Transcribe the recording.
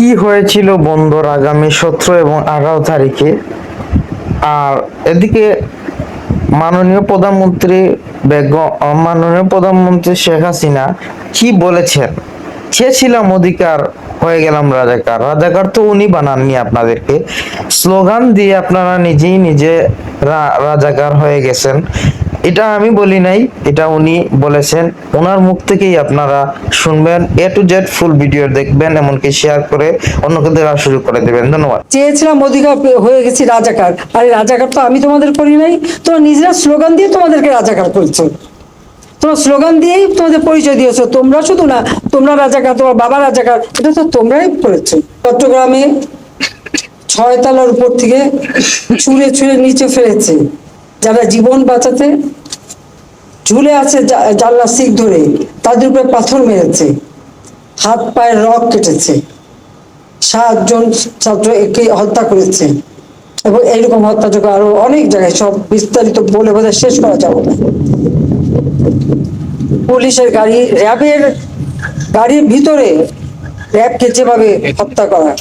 কি হয়েছিল বন্ধুর আগামী সতেরো এবং আঠারো তারিখে? আর এদিকে মাননীয় প্রধানমন্ত্রী বেগম মাননীয় প্রধানমন্ত্রী শেখ হাসিনা কি বলেছেন? চেয়েছিলাম অধিকার, হয়ে গেলাম রাজাকার। রাজাকার তো উনি বানাননি আপনাদেরকে। স্লোগান দিয়ে আপনারা নিজেই নিজে রাজাকার হয়ে গেছেন। এটা আমি বলি নাই, এটা উনি বলেছেন। ওনার মুখ থেকেই আপনারা শুনবেন, A to Z full video দেখবেন, এমনকি শেয়ার করে অন্যকে দেওয়ার সুযোগ করে দেবেন। ধন্যবাদ। চেয়েছিলাম অধিকার হয়ে গেছি রাজাকার। আরে রাজাকার তো আমি তোমাদের করি নাই, তোমরা নিজেরা স্লোগান দিয়ে তোমাদেরকে রাজাকার করেছ। তোমরা স্লোগান দিয়েই তোমাদের পরিচয় দিয়েছ, তোমরা শুধু না, তোমরা রাজাকার, তোমার বাবা রাজাকার, এটা তো তোমরাই করেছ। চট্টগ্রামে ছয় তালার উপর থেকে ছুঁড়ে ছুঁড়ে নিচে ফেলেছে। যারা জীবন বাঁচাতে ঝুলে আছে জা- জানলার শিক ধরে, তাদের উপরে পাথর মেরেছে। হাত, পায়ের রক কেটেছে। সাতজন ছাত্র একে হত্যা করেছে। এবং এইরকম হত্যাযোগ্য আরও অনেক জায়গায়, সব বিস্তারিত বলে বোধহয় শেষ করা যাবে না। পুলিশের গাড়ি, র্যাবের গাড়ির ভিতরে র্যাবকে যেভাবে হত্যা করা